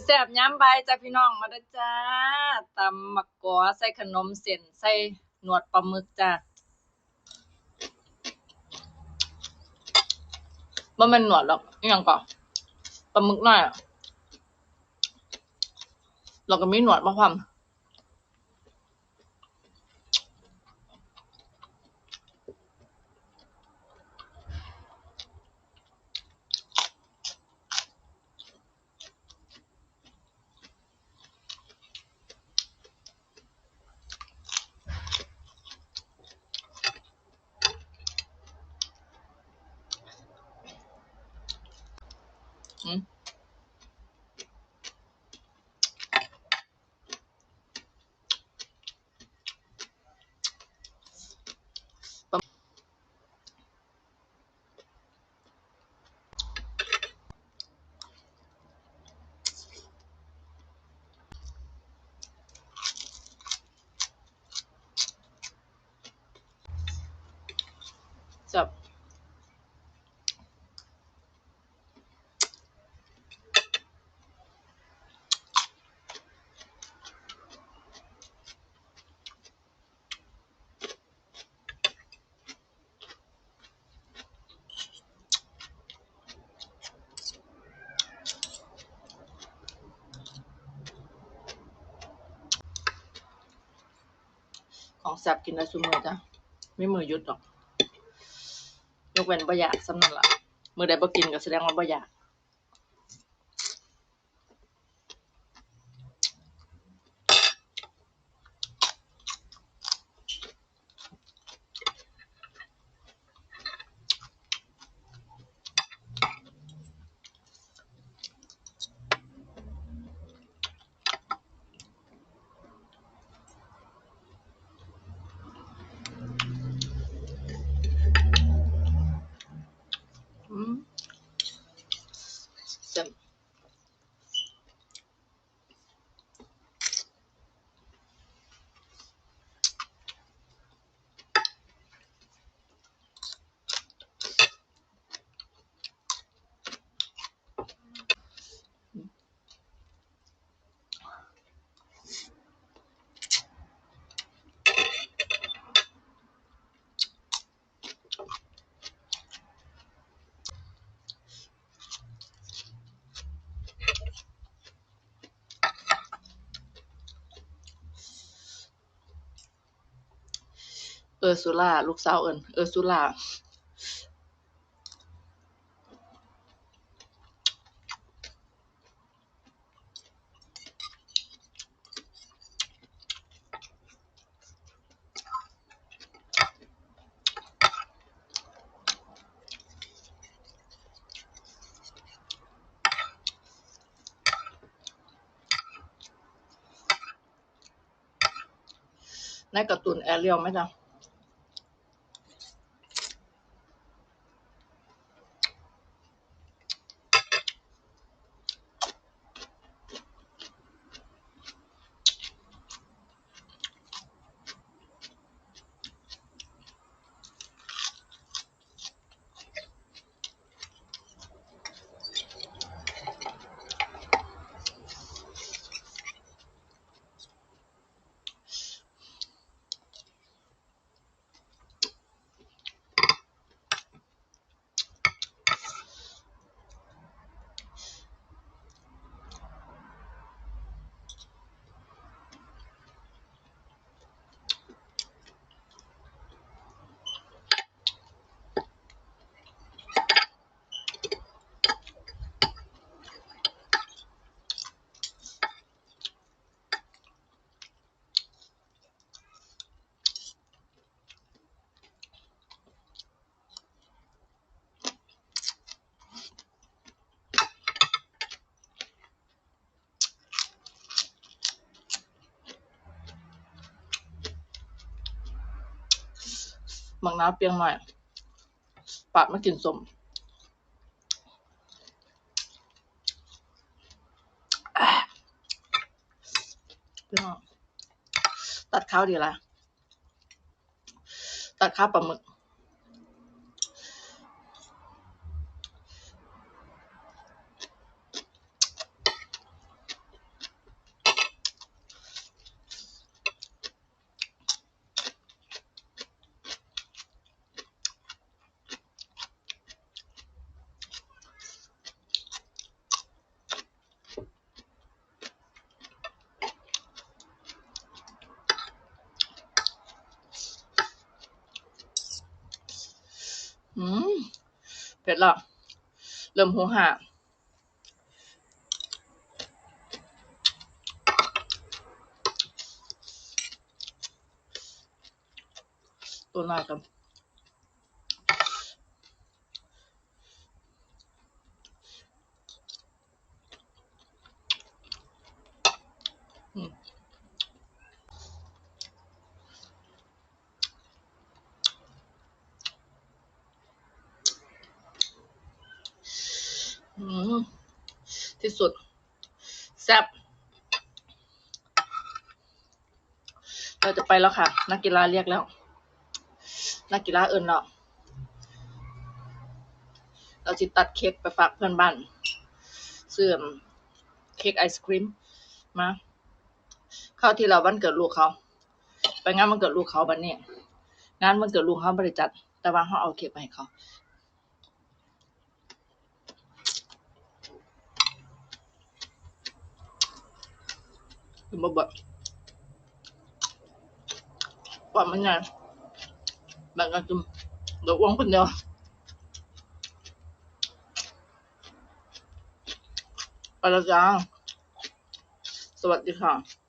แซ่บย้ำใบจ้าพี่น้อง มาเด้อจ้า ตำมักกอใส่ขนมเส้น ใส่หนวดปลาหมึกจ้า บ่แม่นหนวดหรอกอีหยังก่อปลาหมึกน้อยอะ แล้วก็มีหนวดมาพร้อม อืมจับ ของแซบกินได้ซุมือจ้ะไม่มือยุดหรอก ยกเว้นบ่อยากสำนั่นล่ะมือใดบ่กินก็แสดงว่าบ่อยาก อืมเจ็บ เออสุล่าลูกสาวเอิ้นเออสุล่าในการ์ตูนแอเรียลไหมจ๊ะ บางน้ำเปียงหน่อยปากไม่กินสมอะพี่น้องตัดข้าวดีละตัดข้าวปลาหมึก ผ็ดแล้วเริ่มหูหาตัวหน้ากัน ที่สุด แซ่บเราจะไปแล้วค่ะ นักกีฬาเรียกแล้ว นักกีฬาเอินเราะเราจะตัดเค้กไปฝากเพื่อนบ้านเสื่อมเค้กไอศครีมมาเข้าที่เราวันเกิดลูกเขา ไปงานวันเกิดลูกเขาบันนี้งานวันเกิดลูกเขาบริจัด แต่ว่าเขาเอาเค้กไปให้เขา คือมาแบบว่ามันไงแบ่งกันกินเดี๋ยวอ้วงคนเดียวไปแล้วจ้าสวัสดีค่ะ